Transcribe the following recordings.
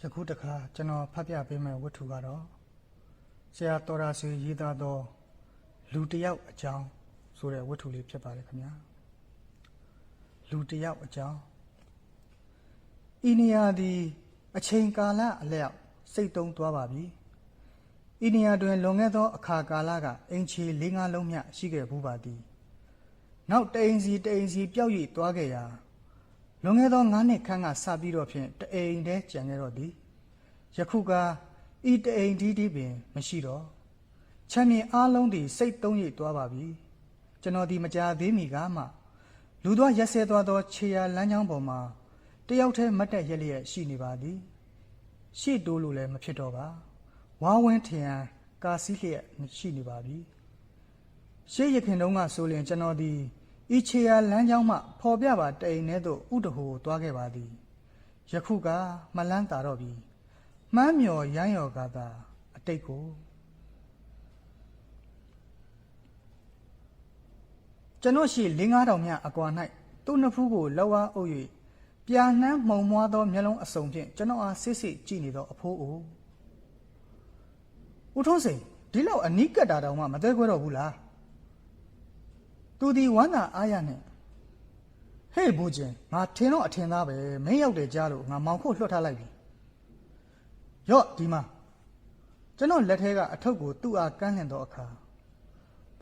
ယခုတခါကျွန်တော်ဖတ်ပြပေးမယ့်ဝတ္ထုကတော့ဆရာတော်ရာစီရေးသားသောလူတစ်ယောက်အကြောင်းဆိုတဲ့ဝတ္ထုလေးဖြစ်ပါတယ်ခင်ဗျာလူတစ်ယောက်အကြောင်းဤနေရာသည်အချိန်ကာလအလျောက်စိတ်တုံးသွားပါပြီဤနေရာတွင်လွန်ခဲ့သောအခါကာလကအင်ချီ၄၅လုံးမျှရှိခဲ့ဘူးပါသည်နောက်တအိမ်စီတအိမ်စီပျောက်၍သွားခဲ့ရာ လွန်ခဲ့သော9နှစ်ခန့်ကစပြီးတော့ဖြင့်တအိမ်တည်းကြံခဲ့တော့သည်ယခုကဤတအိမ်ဒီဒီပင် မရှိတော့ချမ်းမြေအားလုံးသည်စိတ်သုံးရိပ်သွားပါပြီကျွန်တော်ဒီမကြာသေးမီကမှလူသွားရက်ဆဲသွားသောခြေရာလမ်းကြောင်းပေါ်မှာတယောက်တည်းမတ်တက်ရက်လျက်ရှိနေပါသည်ရှေ့တိုးလို့လည်းမဖြစ်တော့ပါဝါဝင်းထရန်ကာစီးလျက်ရှိနေပါပြီရှေ့ရခင်တုန်းကဆိုရင်ကျွန်တော်ဒီ ဤခြေရာလမ်းကြောင်းမှဖော်ပြပါတအိမ်ထဲသို့ဥတဟိုသွားခဲ့ပါသည်ယခုကမလန်းတာတော့ပြီမှန်းမြော်ရမ်းရော်ကသာအတိတ်ကိုကျွန်တော်ရှိ၄၅တောင်မြအကွာ၌သူ့နှစ်ဖူးကိုလောက်အားအုပ်၍ပြာနှမ်းမှုံမွားသောမျက်လုံးအစုံဖြင့်ကျွန်တော်အားစစ်စစ်ကြည့်နေသောအဖိုးအိုဦးထုံးစိန်ဒီလောက်အနီးကပ်တာတောင်မှမသေးခွဲတော့ဘူးလား သူဒီဝမ်းသာအားရနဲ့ဟေ့ဘူချင်းငါထင်တော့အထင်သားပဲမင်းရောက်တယ်ကြားလို့ငါမောင်ခုတ်လွှတ်ထားလိုက်ပြီရော့ဒီမှာကျွန်တော်လက်ထဲကအထုပ်ကိုသူ့အားကမ်းလှန်တော့အခါ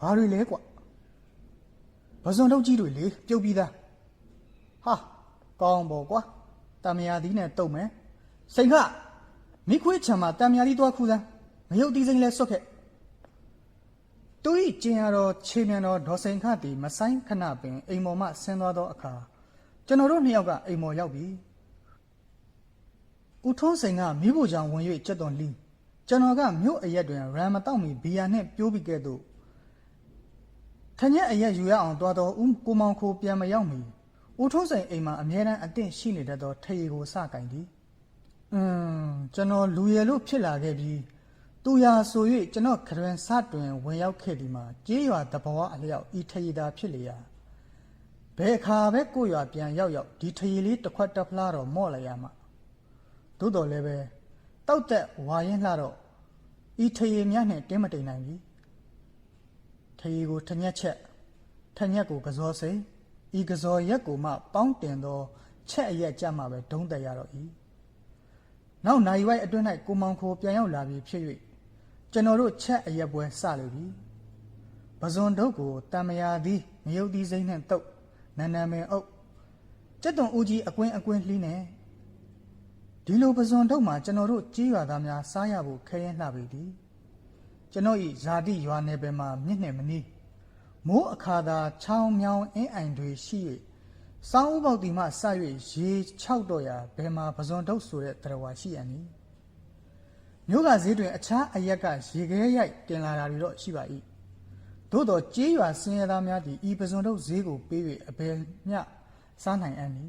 ဘာတွေလဲကွပဇွန်ထုတ်ကြီးတွေလေပြုတ်ပြီးသားဟာကောင်းပေါ့ကွာတမယာသီးနဲ့တုတ်မယ်စိန်ခမိခွေးချံမှာတမယာသီးသွားခူးစမ်းမယုတ်တီးစိမ့်လဲစွတ်ခဲ့ သူဤကျင်ရတော့ခြေမြန်တော်ဒေါ်စိန်ခတီမဆိုင်ခဏပင်အိမ်မော်မှဆင်းသွားသောအခါကျွန်တော်တို့နှစ်ယောက်ကအိမ်မော်ရောက်ပြီဦးထွန်းစိန်ကမိဖို့ကြောင့်ဝင်၍ကြက်သွန်လီကျွန်တော်ကမြို့အရက်တွင်ရမ်မတောက်မီဘီယာနှင့်ပြိုးပြီးကဲ့သို့ထညက်အရက်ယူရအောင်တွားတော့ဦးကိုမောင်ခိုပြန်မရောက်မီဦးထွန်းစိန်အိမ်မှာအမြဲတမ်းအသင့်ရှိနေတတ်သောထရေကိုစကင်သည်အင်းကျွန်တော်လူရယ်လို့ဖြစ်လာခဲ့ပြီး သူရာဆို၍ကျွန်တော်ခရင်စတွင်ဝင်ရောက်ခဲ့ဒီမှာကြေးရွာတဘဝအလျောက်ဤထရေသာဖြစ်လေရာဘယ်အခါပဲကိုယ့်ရွာပြန်ရောက်ရောက်ဒီထရေလေးတစ်ခွက်တစ်ဖလားတော့မော့လိုက်ရမှာသို့တော်လည်းပဲတောက်တက်ဝါရင်လှတော့ဤထရေမြနဲ့တင်းမတိန်နိုင်ပြီထရေကိုထညက်ချက်ထညက်ကိုကစောစိန်ဤကစောရက်ကိုမှ ပေါင်းတင်သောချက်အရက်ကြမှာပဲဒုံးတက်ရတော့ဤနောက်နိုင်ဝိုက်အတွင်း၌ကိုမောင်ခိုပြန်ရောက်လာပြီဖြစ်၍ ကျွန်တော်တို့ချက်အရက်ပွဲစလိုပြီပဇွန်ဒုတ်ကိုတံမယာသည်မယုတ်သည်စိမ့်နှင့်တုတ်နန္နမင်အုပ်ကျက်သွန်ဦးကြီးအကွင်းအကွင်းလှီးနေဒီလိုပဇွန်တော့မှာကျွန်တော်တို့ကြီးရွာသားများစားရဖို့ခဲရင်လှပေသည်ကျွန်တော်ဤဇာတိရွာနယ်ပယ်မှာမြင့်နှင့်မနီးမိုးအခါသာချောင်းမြောင်းအင်းအိုင်တွေရှိ၍စောင်းဥပေါက်တီမှစ၍ရေ6တော့ရာဘယ်မှာပဇွန်တော့ဆိုတဲ့တရားဝါရှိရန်နီ မြို့ကဈေးတွင် အခြားအရက်ကရေခဲရိုက်တင်လာတာတွေတော့ရှိပါ၏သို့တော့ကြေးရွာစင်ရသားများသည်ဤပဇွန်တော့ဈေးကိုပေး၍အဘယ်မျှစားနိုင်အံ့နီ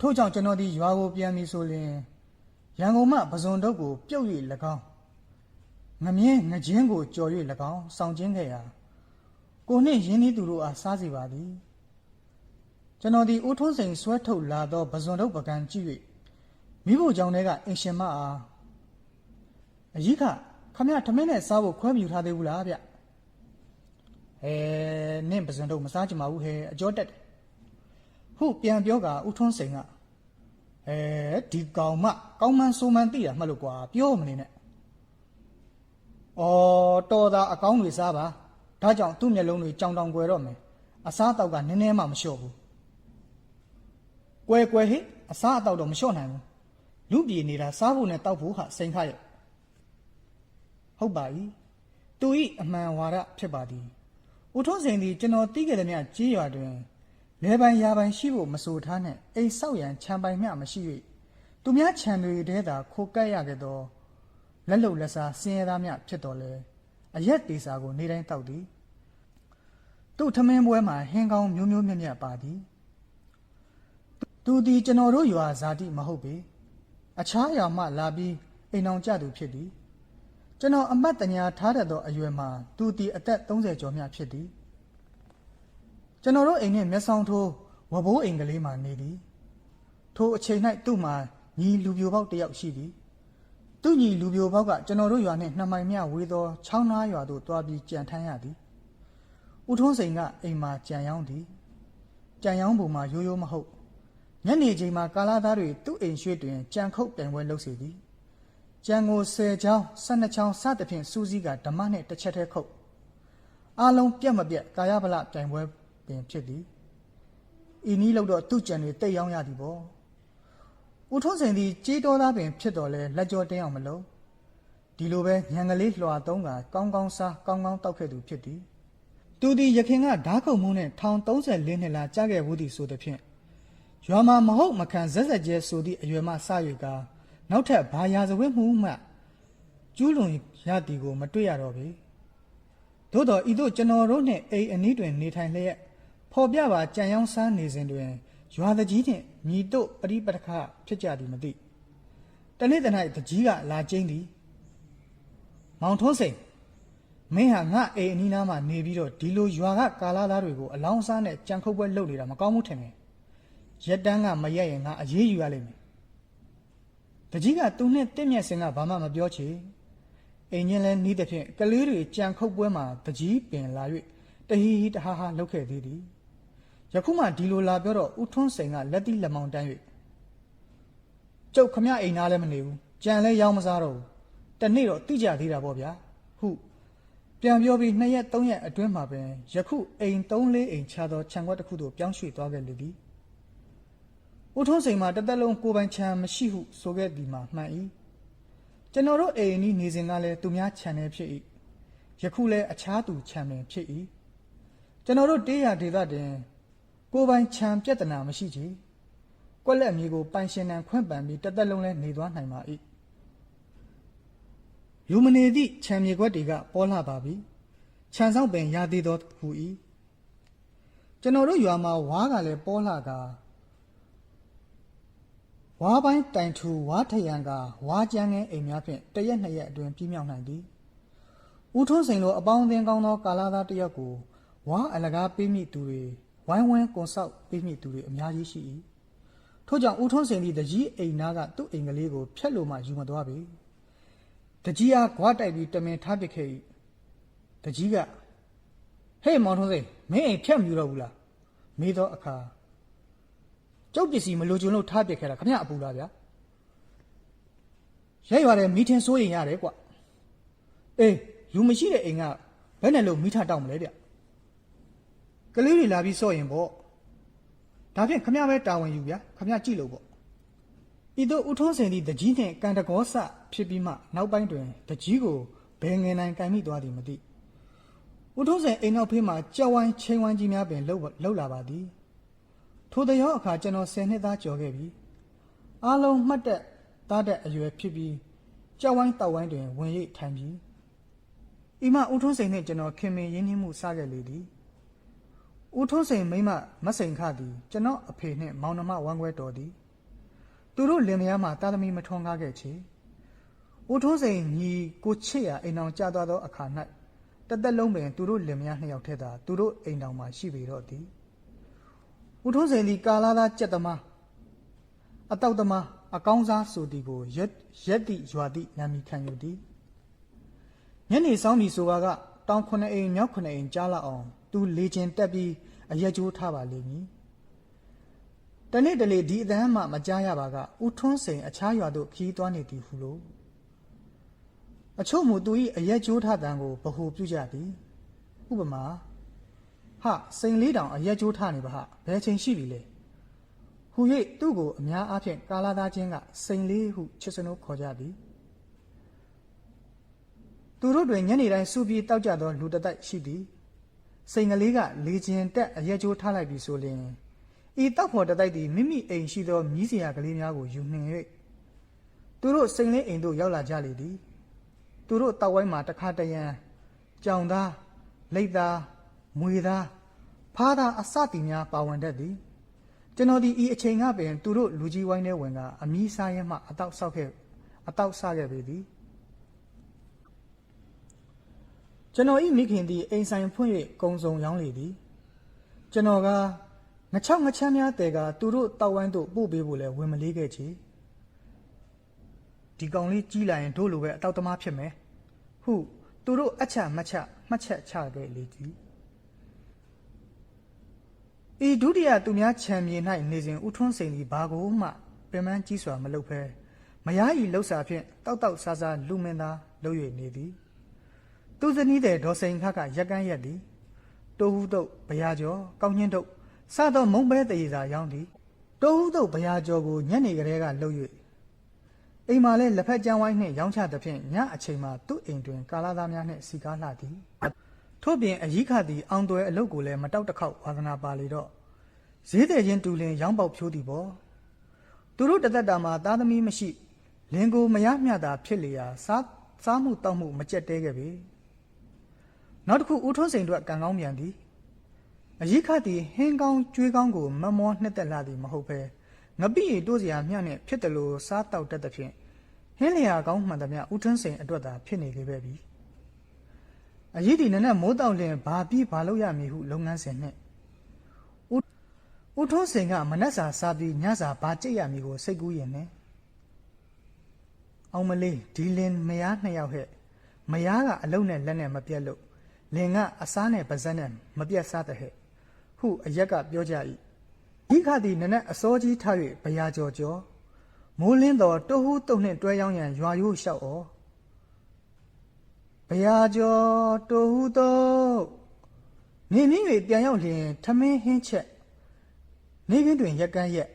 ထို့ကြောင့်ကျွန်တော်ဒီရွာကိုပြန်ပြီဆိုရင်ရန်ကုန်မှပဇွန်တုတ်ကိုပြုတ်၍၎င်းငမြင်းငချင်းကိုကြော်၍၎င်းစောင့်ခြင်းခဲ့ရာကိုနှင့်ရင်းနှီးသူတို့အားစားစီပါသည်ကျွန်တော်ဒီဦးထွန်းစိန်ဆွဲထုတ်လာသောပဇွန်တုတ်ပကံကြည့်၍မိဖို့ကြောင့်လည်းကအင်ရှင်မအား အကြီးခခမရထမင်းနဲ့စားဖို့ခွဲမယူထားသေးဘူးလားဗျအဲနင့်ပဇွန်တုတ်မစားချင်ပါဘူးဟဲ့အကျော်တက်တယ်ဟုပြန်ပြောကဦးထွန်းစိန်ကအဲဒီကောင်မကောင်းမှန်းဆိုးမှန်းသိတာမှတ်လို့ကွာပြောမနေနဲ့။အော်တော်သားအကောင်းတွေစားပါ။ဒါကြောင့်သူ့မျက်လုံးတွေကြောင်တောင်ကွယ်တော့မယ်။အစားအသောက်ကနည်းနည်းမှမလျှော့ဘူး။ကွယ်ကွယ်ဟိအစားအသောက်တော့မလျှော့နိုင်ဘူး။လူပြေနေတာစားဖို့နဲ့တောက်ဖို့ဟာစိန်ခါရဲ့။ ဟုတ်ပါ၏။သူဤအမှန်ဝါဒဖြစ်ပါသည်။ဦးထွန်းစိန်သည်ကျွန်တော်သိခဲ့တဲ့မြတ်ကြေးရွာတွင်လဲပိုင်ရာပိုင်ရှိဖို့မဆိုထားနဲ့အိမ်ဆောက်ရန်ခြံပိုင်မျှမရှိ၍သူများခြံတွေတဲသာခိုကပ်ရခဲ့သောလက်လုံလက်စားစင်ရသားမျှဖြစ်တော်လဲအရက်တေစာကိုနေတိုင်းတောက်သည်သူ့ထမင်းပွဲမှာဟင်းကောင်းမျိုးမျိုးမြတ်မြတ်ပါသည်သူသည်ကျွန်တော်တို့ရွာဇာတိမဟုတ်ပေအခြားရွာမှလာပြီးအိမ်အောင်ကြသူဖြစ်သည် ကျွန်တော်အမတ်တညာထားတတ်သောအရွယ်မှာသူသည်အသက်30ကျော်မျှဖြစ်သည်ကျွန်တော်တို့အိမ်နဲ့မျက်စောင်းထိုးဝဘိုးအိမ်ကလေးမှာနေသည်ထိုအချိန်၌သူ့မှာညီလူပြိုပေါက်တစ်ယောက်ရှိသည်သူညီလူပြိုပေါက်ကကျွန်တော်တို့ရွာနှင့်နှစ်မိုင်မြဝေးသောချောင်းနားရွာသို့တွားပြီးကြံထမ်းရသည်ဦးထွန်းစိန်ကအိမ်မှာကြံရောင်းသည်ကြံရောင်းပုံမှာရိုးရိုးမဟုတ်ညနေချိန်မှာကာလာသားတွေသူ့အိမ်ရွှေ့တွင်ကြံခုတ်တိုင်ပွဲလုပ်စီသည် ကြံကို10ချောင်း12ချောင်းစသဖြင့်စူးစီးကဓမ္မနှင့်တစ်ချက်တည်းခုတ်အလုံးပြတ်မပြတ်ကာယဗလတိုင်ပွဲပင်ဖြစ်သည်ဤနည်းလို့တော့သူ့ကြံတွေတိတ်ရောင်းရသည်ပေါ့ဦးထွန်းစိန်သည်ကြေးတော်သားပင်ဖြစ်တော်လဲလက်ကြောတင်းအောင်မလုံးဒီလိုပဲညံကလေးလွှာသုံးကကောင်းကောင်းစားကောင်းကောင်းတောက်ခဲ့သူဖြစ်သည်သူသည်ရခင်ကဓားခုံမှုနဲ့ထောင်34နှစ်လာကြာခဲ့ဘူးသည်ဆိုသည်ဖြင့်ရွာမှာမဟုတ်မခံဇက်ဇက်ကျဲဆိုသည့်အရွယ်မှစ၍က နောက်ထပ်ဘာရာဇဝတ်မှုမှကျူးလွန်ရသည်ကိုမတွေ့ရတော့ပေသို့တော်ဤသို့ကျွန်တော်တို့နှင့်အိမ်အနီးတွင်နေထိုင်လျက်ဖော်ပြပါကြံရောင်းစားနေစဉ်တွင်ရွာတကြီးနှင့်မြည်တို့ပရိပတခဖြစ်ကြသည်မသိတနေ့တ၌တကြီးကလာကျင်းသည်မောင်ထွန်းစိန်မင်းဟာငါအိမ်အနီးနားမှာနေပြီးတော့ဒီလိုရွာကကာလာသားတွေကိုအလောင်းစားနဲ့ကြံခုတ်ပွဲလုပ်နေတာမကောင်းဘူးထင်တယ်ရက်တန်းကမရက်ရင်ငါအရေးယူရလိမ့်မယ် တကြီးကသူနဲ့တင့်မြက်စင်ကဘာမှမပြောချေအိမ်ချင်းလဲနီးတဲ့ဖြင့်ကလေးတွေကြံခုတ်ပွဲမှာတကြီးပင်လာ၍တဟီဟီတဟာဟာလှုပ်ခဲ့သေးသည်ယခုမှဒီလိုလာပြောတော့ဦးထွန်းစိန်ကလက်တိလက်မောင်တန်း၍ကျုပ်ခမအိမ်သားလည်းမနေဘူးကြံလည်းရောင်းမစားတော့ဘူးတနေ့တော့တိကြသေးတာပေါ့ဗျာဟုပြန်ပြောပြီးနှစ်ရက်သုံးရက်အတွင်းမှာပင်ယခုအိမ်၃လေးအိမ်ခြားသောခြံခွက်တစ်ခုသို့ပြောင်းရွှေ့သွားခဲ့လေသည် ဦးထွန်းစိန်မှာတစ်သက်လုံးကိုယ်ပိုင်ခြံမရှိဟုဆိုခဲ့သည်မှာမှန်၏ကျွန်တော်တို့အိမ်အနီးနေစဉ်ကလည်းသူများခြံနေဖြစ်၏ယခုလည်းအခြားသူခြံပင်ဖြစ်၏ကျွန်တော်တို့တေးရဒေသတွင်ကိုယ်ပိုင်ခြံပြဿနာမရှိချေကွက်လက်အမျိုးကိုပိုင်ရှင်တန်ခွင့်ပန်ပြီးတစ်သက်လုံးလဲနေသွားနိုင်ပါ၏လူမနေသည့်ခြံမြေကွက်တွေကပေါ်လာပါပြီခြံဆောင်ပင်ရသေးသောဟူ၏ကျွန်တော်တို့ရွာမှာဝါးကလည်းပေါ်လာက ဝါးပိုင်းတိုင်ထူဝါးထရံကဝါးကြမ်းငယ်အိမ်များဖြင့်တရက်နှစ်ရက်အတွင်းပြည့်မြောက်နိုင်သည်ဦးထွန်းစိန်လိုအပေါင်းအသင်းကောင်းသောကာလာသားတစ်ယောက်ကိုဝါအလကားပေးမိသူတွေဝိုင်းဝန်းကွန်ဆောက်ပေးမိသူတွေအများကြီးရှိ၏ထို့ကြောင့်ဦးထွန်းစိန်သည်တကြီးအိမ်သားကသူ့အိမ်ကလေးကိုဖျက်လို့မှယူမသွားပေတကြီးအားခွားတိုက်ပြီးတမင်ထားပစ်ခဲ့၏တကြီးကဟေးမောင်ထွန်းစိန်မင်းအိမ်ဖျက်မယူတော့ဘူးလားမေးသောအခါ ကျုပ်ပစ္စည်းမလိုချင်လို့ထားပစ်ခဲ့တာခမရအပူလားဗျာရဲရွာတဲ့မီထင်စိုးရင်ရတယ်ကွအေးလူမရှိတဲ့အိမ်ကဘယ်နဲ့လို့မိထတောက်မလဲဗျကလေးတွေလာပြီးစော့ရင်ပေါ့ဒါဖြင့်ခမရပဲတာဝန်ယူဗျာခမရကြည့်လို့ပေါ့ဤသို့ဥထုံးစင်သည့်တကြီးနှင့်ကန်တကောဆဖြစ်ပြီးမှနောက်ပိုင်းတွင်တကြီးကိုဘယ်ငယ်နိုင်ကန်မိသွားသည်မသိဥထုံးစင်အိမ်နောက်ဖေးမှကြောက်ဝိုင်းချိန်ဝိုင်းကြီးများပင်လှုပ်လှုပ်လာပါသည် ထိုတရောအခါကျွန်တော်10နှစ်သားကျော်ခဲ့ပြီအားလုံးမှတ်သက်သားတဲ့အရွယ်ဖြစ်ပြီးကြောက်ဝိုင်းတောက်ဝိုင်းတွင်ဝင်ရိပ်ထိုင်ပြီးဤမှဥထုံးစင်နှင့်ကျွန်တော်ခင်မင်ရင်းနှီးမှုစခဲ့လေသည်ဦးထွန်းစိန်မိမမစိန်ခသည်ကျွန်တော်အဖေနှင့်မောင်နှမဝမ်းခွဲတော်သည်သူတို့လင်မယားမှတာသမီမထွန်းကားခဲ့ချေဦးထွန်းစိန်ညီကိုချစ်ရာအိမ်တော်ကြာသွားသောအခါ၌တသက်လုံးပင်သူတို့လင်မယားနှစ်ယောက်ထဲသာသူတို့အိမ်တော်မှာရှိပေတော့သည် ဦးထွန်းစိန်သည်ကာလာသားကြက်သမားအတောက်သမားအကောင်းစားဆိုသည်ကိုရက်ရက်တိရွာတိနာမည်ခံယူသည်ညနေဆောင်ပြီဆိုပါကတောင်ခုနှစ်အိမ်မြောက်ခုနှစ်အိမ်ကြားလာအောင်သူလေကျင်တက်ပြီးအရက်ကျိုးထားပါလိမ့်မည်တနေ့တလေဒီအတန်းမှမကြားရပါကဦးထွန်းစိန်အခြားရွာသို့ခီးသွားနေသည်ဟုလို့အချို့မူသူ၏အရက်ကျိုးထားတန်ကိုဗဟုပြုကြသည်ဥပမာ ဟာစိန်လေးတောင်အရက်ကျိုးထားနေပါဟာဘယ်ချိန်ရှိပြီလဲဟူ၍သူ့ကိုအများအားဖြင့်ကာလာသားချင်းကစိန်လေးဟုချစ်စနိုးခေါ်ကြသည်သူတို့တွင်ညနေတိုင်းစူပြီးတောက်ကြသောလူတစ်တိုက်ရှိသည်စိန်ကလေးကလေကျင်တက်အရက်ကျိုးထားလိုက်ပြီဆိုလျှင်ဤတောက်ဖို့တစ်တိုက်သည်မိမိအိမ်ရှိသောမြီးစရာကလေးများကိုယူနှင်၍သူတို့စိန်လေးအိမ်သို့ရောက်လာကြလေသည်သူတို့တောက်ဝိုင်းမှာတခါတရံကြောင်သားလိတ်သား မွေသားဖားသားအစတီများပါဝင်တတ်သည်ကျွန်တော်ဒီဤအချိန်ကပင်သူတို့လူကြီးဝိုင်းထဲဝင်ကအမီးစားရဲမှအတောက်ဆောက်ခဲ့အတောက်ဆခဲ့ပေသည်ကျွန်တော်ဤမိခင်သည်အိမ်ဆိုင်ဖွင့်၍ကုံစုံရောင်းလေသည်ကျွန်တော်ကငချောက်ငချမ်းများတဲကသူတို့တောက်ဝိုင်းသို့ပို့ပေးဖို့လဲဝင်မလေးခဲ့ချေဒီကောင်လေးကြီးလာရင်တို့လိုပဲအတောက်သမားဖြစ်မယ်ဟုသူတို့အချမချမှတ်ချက်ချခဲ့လေကြီး ဤဒုတိယသူများခြံမြေ၌နေစဉ်ဥထွန်းစိန်သည်ဘာကိုမှပင်ပန်းကြီးစွာမလုပ်ဖဲမယားဤလှုပ်စာဖြင့်တောက်တောက်ဆာဆာလူမင်းသားလုပ်၍နေသည်သူဇနီးတဲ့ဒေါ်စိန်ခတ်ကရက်ကန်းရက်သည်တိုးဟုတုတ်ဗျာကျော်ကောင်းညင်းတုတ်စသောမုံပဲတရေစာရောင်းသည်တိုးဟုတုတ်ဗျာကျော်ကိုညနေကလေးကလှုပ်၍အိမ်မှာလဲလက်ဖက်ကြမ်းဝိုင်းနှင့်ရောင်းချသဖြင့်ညအချိန်မှာသူ့အိမ်တွင်ကာလာသားများနှင့်စီကားလှသည် ထို့ပြင်အကြီးခသည်အောင်သွဲအလုတ်ကိုလည်းမတောက်တစ်ခေါက်ဝါသနာပါလေတော့ဈေးတဲ့ချင်းတူလင်ရောင်းပေါက်ဖြိုးသည်ပေါ့သူတို့တသက်တာမှာသားသမီးမရှိလင်ကိုမရမျှတာဖြစ်လျာစားစားမှုတောက်မှုမကြက်တဲခဲ့ပြီနောက်တစ်ခုဦးထွန်းစိန်တို့ကံကောင်းပြန်သည်အကြီးခသည်ဟင်းကောင်းကျွေးကောင်းကိုမမောနှစ်သက်လာသည်မဟုတ်ပဲငပိရီတိုးစရာမျှနဲ့ဖြစ်တယ်လို့စားတောက်တတ်တဲ့ဖြင့်ဟင်းလျာကောင်းမှန်သမျှဦးထွန်းစိန်အတွက်သာဖြစ်နေလေပဲပြီ အကြီးဒီနနဲ့မိုးတောက်လင်ဘာပြီးဘာလို့ရမည်ဟုလုပ်ငန်းစဉ်နှင့်ဦးဦးထွန်းစိန်ကမနက်စာစားပြီးညစာဘာကြိတ်ရမည်ကိုစိတ်ကူးရင်နဲ့အောင်မလေးဒီလင်မယားနှစ်ယောက်ဟဲ့မယားကအလုံးနဲ့လက်နဲ့မပြတ်လို့လင်ကအစားနဲ့ပါဇက်နဲ့မပြတ်စားတဲ့ဟဲ့ဟုအရက်ကပြောကြ၏ဒီခါသည်နနက်အစောကြီးထား၍ဘရာကြော်ကြော်မိုးလင်းတော်တိုးဟူးတုံနှင့်တွဲရောက်ရန်ရွာရိုးလျှောက်ဩ ဘရာကြော်တိုးဟူးတုံနေမင်း၍ပြန်ရောက်လျင်ထမင်းဟင်းချက်နေခင်းတွင်ရက်ကန်းရက်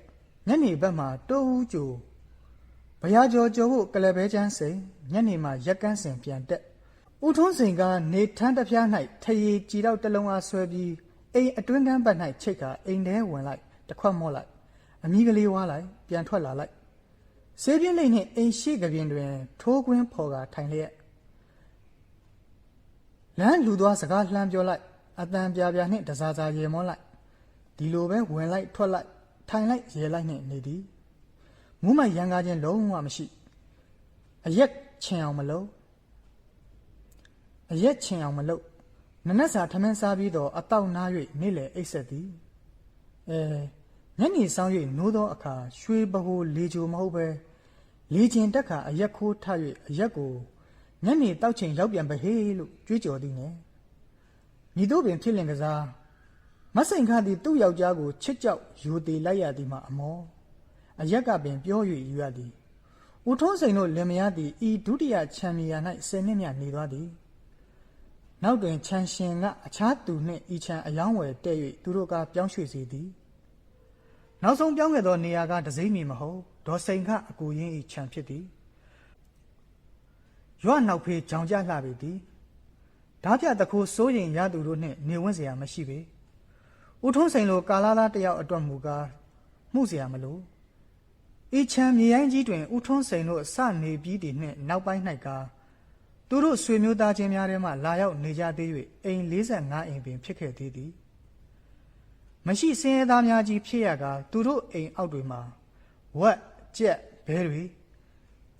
ညနေဘက်မှတိုးဟူးကြိုဘရာကြော်ကြော်ဖို့ကလဘဲချမ်းစိန်ညနေမှရက်ကန်းစင်ပြန်တက်ဦးထွန်းစိန်ကနေထန်းတစ်ပြား၌ထရီကြည်တော့တလုံးအားဆွဲပြီးအိမ်အတွင်းကန်းဘက်၌ချိတ်ကအိမ်ထဲဝင်လိုက်တစ်ခွက်မော့လိုက်အမိကလေးဝါလိုက်ပြန်ထွက်လာလိုက်ဆေးပြင်းလိမ့်နှင့်အိမ်ရှိကပြင်းတွင် ထိုးကွင်းဖော်ကထိုင်လျက် လမ်းလူသွားစကားလှမ်းပြောလိုက်အတန်ပြပြနှင့်တစားစားရေမောလိုက်ဒီလိုပဲဝင်လိုက်ထွက်လိုက်ထိုင်လိုက်ရေလိုက်နှင့်နေသည်မူးမရန်ကားခြင်းလုံးဝမရှိအရက်ချင်အောင်မလုပ်အရက်ချင်အောင်မလုပ်နနက်စာထမင်းစားပြီးတော့အတောက်နား၍နေ့လယ်အိပ်ဆက်သည်အဲညနေဆောင်၍နိုးသောအခါရွှေဘဟိုလေချိုမဟုတ်ပဲလေကျင်တက်ခါအရက်ခိုးထ၍အရက်ကို ညနေတောက်ချိန်ရောက်ပြန်ပဲဟေးလို့ကြွေးကြော်သည်နဲ့ညီတို့ပင်ဖြစ်လင်ကစားမဆိုင်ခါသည်သူ့ယောက်ျားကိုချစ်ကြောက်ယူတည်လိုက်ရသည်မှာအမောအရက်ကပင်ပြော၍ယူရသည်ဦးထုံးစိန်တို့လင်မယားသည်ဤဒုတိယချန်ပီယံ၌ဆယ်နှစ်မြနေသွားသည်နောက်တွင်ချန်ရှင်ကအခြားသူနှင့်ဤချန်အယောင်းဝယ်တဲ့၍သူတို့ကပြောင်းရွှေ့စေသည်နောက်ဆုံးပြောင်းခဲ့သောနေရာကဒစိမ့်မီမဟုတ်ဒေါ်စိန်ကအကူရင်းဤချန်ဖြစ်သည် ရွာနောက်ဖေးကြောင်ကြလှပေသည်ဓာပြတခိုးစိုးရင်ရသူတို့နှင့်နေဝင့်เสียမရှိပေဦးထုံးစိန်လိုကာလာသားတယောက်အတွက်မူကားမှုเสียမလို့ဤချန်မြေရိုင်းကြီးတွင်ဦးထွန်းစိန်တို့စနေပြီးတည်နှင့်နောက်ပိုင်း၌ကားသူတို့ဆွေမျိုးသားချင်းများထဲမှလာရောက်နေကြသေး၍အိမ်45အိမ်ပင်ဖြစ်ခဲ့သေးသည်မရှိစင်းရဲသားများကြီးဖြစ်ရကားသူတို့အိမ်အောက်တွေမှာဝက်ကြက်ဘဲတွေ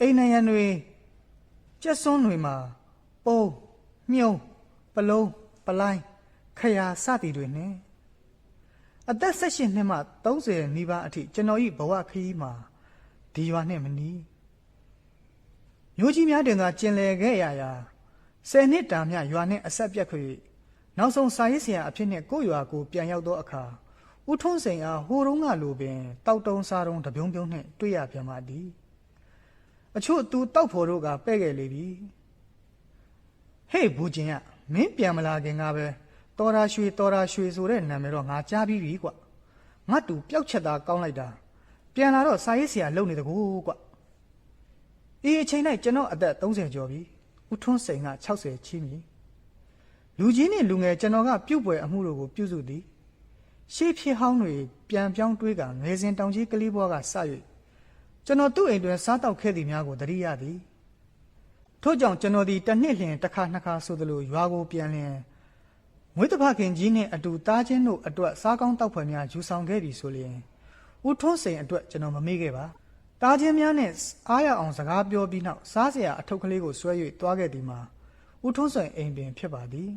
အိမ်နံရံတွေ ကြက်စွန်းတွေမှာပုံးမြုံပလုံးပလိုင်းခရာစသည်တွေနှင့်အသက်16နှစ်မှ30နီးပါးအထိကျွန်တော်၏ဘဝခရီးမှာဒီရွာနှင့်မနီးမျိုးကြီးများတင်သာကျင်လည်ခဲ့ရရာဆယ်နှစ်တာမြရွာနှင့်အဆက်ပြတ်ခွေနောက်ဆုံးစာရေးဆရာအဖြစ်နှင့်ကိုယ့်ရွာကိုပြန်ရောက်သောအခါဦးထွန်းစိန်အားဟိုတုန်းကလိုပင်တောက်တုံးစားတုံးတပြုံးပြုံးနှင့်တွေ့ရပြန်ပါသည် အချို့သူတောက်ဖို့တို့ကပဲ့ခဲ့လေပြီဟေ့ဘူးချင်းကမင်းပြန်မလာခင်ကပဲတော်ရာရွှေတော်ရာရွှေဆိုတဲ့နာမည်တော့ငါကြားပြီးပြီကွငါတူပျောက်ချက်သားကောင်းလိုက်တာပြန်လာတော့စာရေးဆရာလုပ်နေတကူကွအေးအချိန်၌ကျွန်တော်အသက်30ကျော်ပြီဦးထွန်းစိန်က60ချီးမြည်လူကြီးနှင့်လူငယ်ကျွန်တော်ကပြုတ်ပွဲအမှုတို့ကိုပြုစုသည်ရှေးဖြစ်ဟောင်းတွေပြန်ပြောင်းတွေးကငယ်စဉ်တောင်ကြီးကလေးဘွားကစ၍ ကျွန်တော်သူ့အိမ်တွင်စားတောက်ခဲ့သည်များကိုသတိရသည်ထို့ကြောင့်ကျွန်တော်သည်တစ်နှစ်လျင်တစ်ခါနှစ်ခါဆိုသလိုရွာကိုပြန်လျင်မွေးတဖခင်ကြီးနှင့်အတူတားချင်းတို့အတွက်စားကောင်းတောက်ဖွယ်များယူဆောင်ခဲ့ပြီဆိုလျင်ဦးထွန်းစိန်အတွက်ကျွန်တော်မမေ့ခဲ့ပါတားချင်းများနဲ့အားရအောင်စကားပြောပြီးနောက်စားစရာအထုပ်ကလေးကိုဆွဲ၍တွားခဲ့သည်မှာဦးထွန်းစိန်အိမ်ပင်ဖြစ်ပါသည်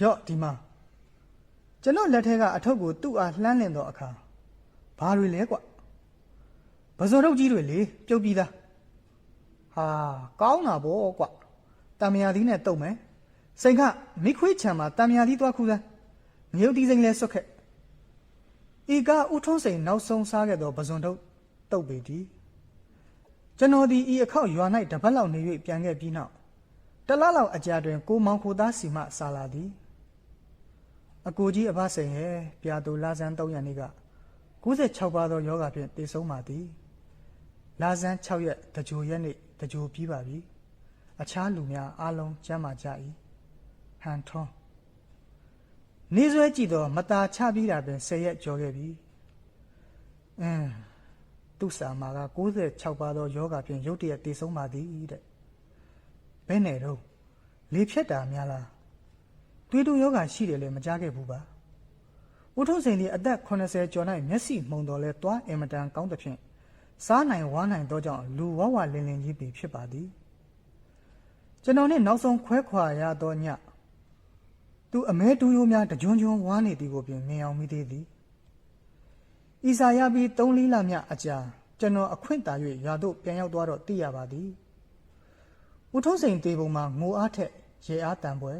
ရော့ဒီမှာကျွန်တော်လက်ထက်ကအထုပ်ကိုသူ့အားလှမ်းလင်သောအခါဘာတွေလဲကွ ပဇွန်ထုတ်ကြီးတွေလေပြုတ်ပြီးသားဟာကောင်းတာဗောကွာတံမြာသီးနဲ့တုတ်မယ်စိန်ခမိခွေးချံမှာတံမြာသီးသွားခူးစမ်းငရုတ်တီစိန်လဲဆွတ်ခဲ့ဤကဥထုံးစိန်နောက်ဆုံးစားခဲ့သောပဇွန်တုတ်တုတ်ပေသည်ကျွန်တော်ဒီဤအခောက်ရွာ၌တပတ်လောက်နေ၍ပြန်ခဲ့ပြီးနောက်တလလောက်အကြာတွင်ကိုမောင်ခိုသားစီမဆာလာသည်အကိုကြီးအဘစိန်ရဲ့ပြာတူလာဇန်3ရက်နေ့က96ပါးသောယောဂဖြင့်တည်ဆုံးပါသည် လာဇန်6ရက်တကြိုရက်နေ့တကြိုပြီးပါပြီအခြားလူများအားလုံးကျမ်းမာကြ၏ဟန်ထွန်းနေဆွဲကြည့်တော့မตาချပြီးတာပင်10ရက်ကျော်ခဲ့ပြီအင်းသူ့စာမာက96ပါးသောယောဂဖြင့်ရုတ်တရက်တည်ဆုံးပါသည်တဲ့ဘယ်နဲ့တော့လေဖြတ်တာများလားတွေးတူယောဂရှိတယ်လေမကြားခဲ့ဘူးပါဦးထုံးစိန်ဒီအသက်80ကျော်၌မျက်စိမှုန်တော်လဲတွားအင်မတန်ကောင်းသဖြင့် စားနိုင်ဝါနိုင်သောကြောင့်လူဝဝလင်းလင်းကြီးပြီဖြစ်ပါသည်ကျွန်တော်နဲ့နောက်ဆုံးခွဲခွာရသောညသူအမဲတူရိုးများတကြွန်းကြွန်းဝါနေသည်ကိုပြင်မြင်အောင်မိသေးသည်ဤစာရပြီး၃လီလမြအကြာကျွန်တော်အခွင့်တာ၍ရာတို့ပြန်ရောက်သွားတော့သိရပါသည်ဦးထုံးစိန်တေပုံမှာငိုအားထက်ရေအားတန်ပွဲ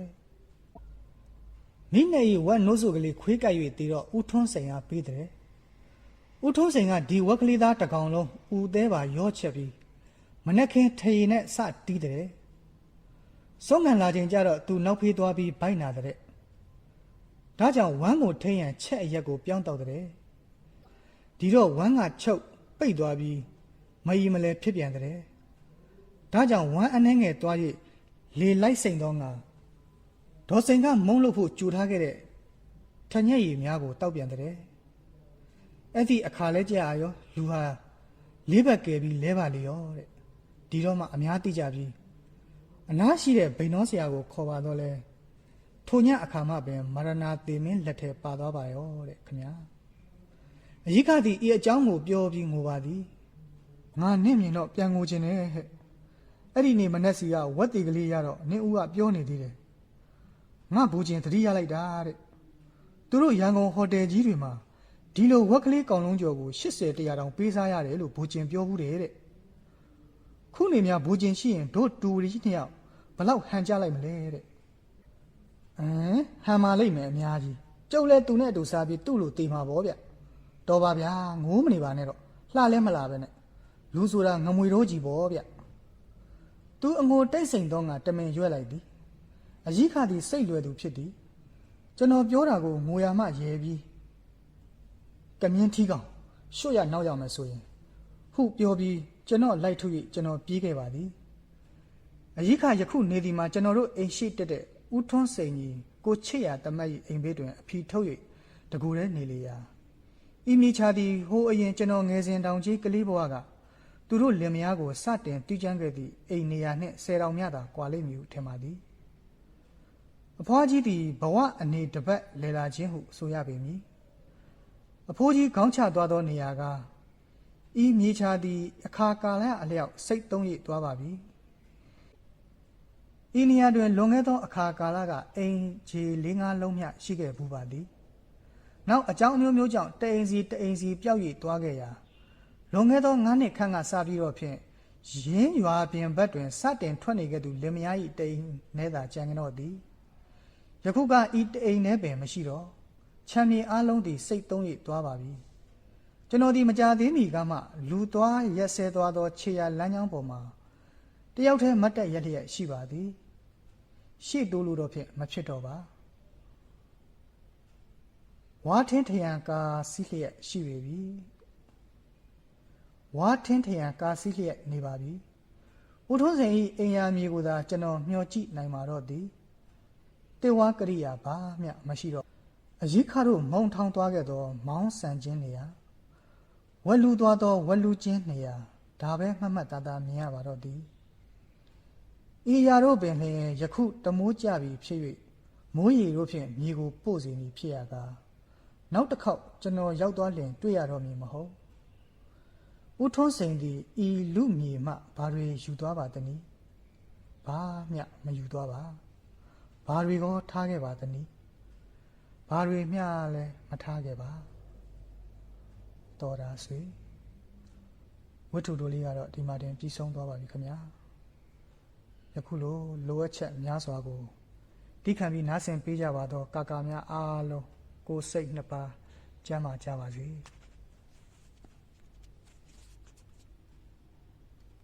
မိနေရီဝက်နိုးစုကလေးခွေးကြိုက်၍တည်တော့ဦးထွန်းစိန်ကပေးတယ် ဦးထုံးစိန်ကဒီဝက်ကလေးသားတစ်ကောင်လုံးဦးသေးပါရော့ချက်ပြီးမနှက်ခင်းထရီနဲ့စတီးတယ်စုံငံလာချိန်ကျတော့သူနောက်ဖေးသွားပြီးဘိုက်နာတဲ့ဒါကြောင့်ဝမ်းကိုထိရန်ချက်အရက်ကိုပြောင်းတော့တဲ့ဒီတော့ဝမ်းကချုပ်ပိတ်သွားပြီးမယီမလဲဖြစ်ပြန်တဲ့ဒါကြောင့်ဝမ်းအနှဲငယ်သွား၍လေလိုက်စိန်တော့ငါဒေါ်စိန်ကမုံလို့ဖို့ကြိုထားခဲ့တဲ့ထညက်ရည်များကိုတောက်ပြန်တဲ့ အဲ့ဒီအခါလဲကြာရောလူဟာလေးဘက်ကယ်ပြီးလဲပါလေရောတဲ့ဒီတော့မှအများသိကြပြီးအနားရှိတဲ့ဗိန်နောဆရာကိုခေါ်ပါတော့လဲထိုညအခါမှပင်မရဏသေမင်းလက်ထဲပါသွားပါရောတဲ့ခင်ဗျာအကြီးကသည်ဤအကြောင်းကိုပြောပြီးငိုပါသည်ငါနဲ့မြင်တော့ပြန်ငိုခြင်းနဲ့ဟဲ့အဲ့ဒီနေ့မနေ့စီကဝက်တီကလေးရတော့နင်းဦးကပြောနေသေးတယ်ငါဘူချင်းသတိရလိုက်တာတဲ့သူတို့ရန်ကုန်ဟိုတယ်ကြီးတွေမှာ ဒီလိုဝက်ကလေးကောင်လုံးကျော်ကို80တရာတောင်ပေးစားရတယ်လို့ဘူချင်းပြောဘူးတယ်တဲ့ခုနေများဘူချင်းရှိရင်တို့တူရီနှစ်ယောက်ဘလောက်ဟန်ကြလိုက်မလဲတဲ့ဟမ်ဟန်မာလိုက်မယ်အများကြီးကျုပ်လဲသူနဲ့အတူစားပြီးသူ့လိုတေးမှာပေါ့ဗျတော်ပါဗျာငိုးမနေပါနဲ့တော့လှလဲမလာပဲနဲ့လူဆိုတာငမွေတော့ကြီးပေါ့ဗျသူအငိုတိတ်ဆိန်တော့ငါတမင်ရွက်လိုက်သည်အကြီးခါသည်စိတ်လွယ်သူဖြစ်သည်ကျွန်တော်ပြောတာကိုငိုရမှရဲပြီး ကမြင်းထီးကောင်ရွှတ်ရနောက်ရောက်မယ်ဆိုရင်ဟုပြောပြီးကျွန်တော်လိုက်ထုတ်၍ကျွန်တော်ပြေးခဲ့ပါသည်အကြီးခါယခုနေဒီမှာကျွန်တော်တို့အိမ်ရှိတက်တဲ့ဦးထွန်းစိန်ကြီးကိုချစ်ရတမတ်၏အိမ်ဘေးတွင်အဖီထုတ်၍တကူရဲနေလေရာဤမိချာသည်ဟိုအရင်ကျွန်တော်ငယ်စဉ်တောင်ကြီးကလေးဘဝကသူတို့လင်မယားကိုစတင်တီးချမ်းခဲ့သည့်အိမ်နေရာနှင့်ဆယ်တောင်မြသာကွာလိမ့်မည်ဟုထင်ပါသည်အဖွားကြီးသည်ဘဝအနေတပတ်လဲလာခြင်းဟုဆိုရပေမည် အဖိုးကြီးခေါင်းချသွားသောနေရာကဤမြေချာသည် အခါကာလအလျောက်စိတ်သုံးရသွားပါပြီဤနေရာတွင်လွန်ခဲ့သောအခါကာလကအိမ်ခြေ၄၅လုံးမျှရှိခဲ့ဘူးပါသည်နောက်အကြောင်းအမျိုးမျိုးကြောင့်တအိမ်စီတအိမ်စီပျောက်ရည်သွားခဲ့ရာလွန်ခဲ့သော9နှစ်ခန့်ကစပြီးတော့ဖြင့်ရင်းရွာပြင်ဘက်တွင်စတင်ထွက်နေခဲ့သူလင်မယား၏တိမ်နဲသာကြံကြတော့သည်ယခုကဤတိမ်နဲပင်မရှိတော့ ချမ်းမြေအလုံးသည်စိတ်သုံးရသွားပါပြီကျွန်တော်ဒီမကြသေးမီကမှလူသွားရက်ဆဲသွားသောခြေရလမ်းကြောင်းပေါ်မှာတယောက်တည်းမတ်တက်ရက်လျက်ရှိပါသည်ရှေ့တိုးလို့တော့ဖြင့်မဖြစ်တော့ပါဝါထင်းထရန်ကာစီးလျက်ရှိပေပြီဝါထင်းထရန်ကာစီးလျက်နေပါပြီဦးထွန်းစိန်၏အိမ်ယာမြေကိုသာကျွန်တော်မျှော်ကြည့်နိုင်မှာတော့သည်တေဝါကရိယာဘာမျှမရှိတော့ အရေးခါတို့မုံထောင်သွားခဲ့သော မောင်းဆန်ခြင်းနေရာဝက်လူသွားသောဝက်လူချင်းနေရာဒါပဲမှတ်မှတ်သားသားမြင်ရပါတော့သည်ဤရာတို့ပင်လျင်ယခုတမိုးကြပြီဖြစ်၍မိုးရီတို့ဖြင့်မြေကိုပို့စီမည်ဖြစ်ရကားနောက်တစ်ခေါက်ကျွန်တော်ရောက်သွားလျင် တွေ့ရတော့မည်မဟုတ်ဦးထွန်းစိန်သည်ဤလူမြေမှဘာတွေယူသွားပါသနည်းဘာမျှမယူသွားပါဘာတွေကောထားခဲ့ပါသနည်း ဘာတွေမျှလည်းမထားခဲ့ပါတော်တာဆွေဝတ္ထုတို့လေးကတော့ဒီမှာတင်ပြီးဆုံးသွားပါပြီခင်ဗျာယခုလိုလိုအပ်ချက်များစွာကိုတိခံပြီးနားဆင်ပေးကြပါတော့ကာကာများအားလုံးကိုယ်စိတ်နှစ်ပါးကျမ်းမာကြပါစေ။